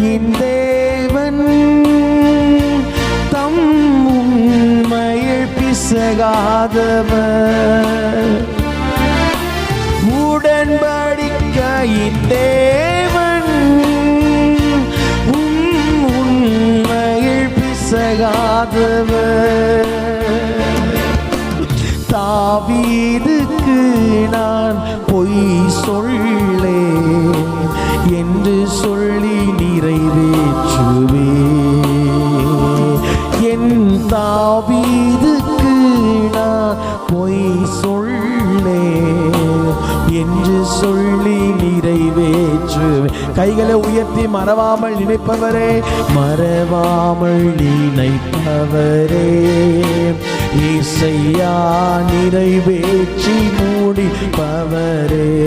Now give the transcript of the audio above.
உண்மையின் தேவன் தம் உண்மையை பிசகாதவர். உடன்படிக்கையின் தேவன் உம் உண்மையை பிசகாதவர். தாவீதுக்கு நான் பொய் சொல்லே தாவீதுக்கு நான் பொய் சொல்லே. என்று சொல்லி நிறைவேற்றுவே கைகளை உயர்த்தி மறவாமல் நினைப்பவரே மறவாமல் நினைப்பவரே. இசையா நிறைவேற்றி மூடிப்பவரே.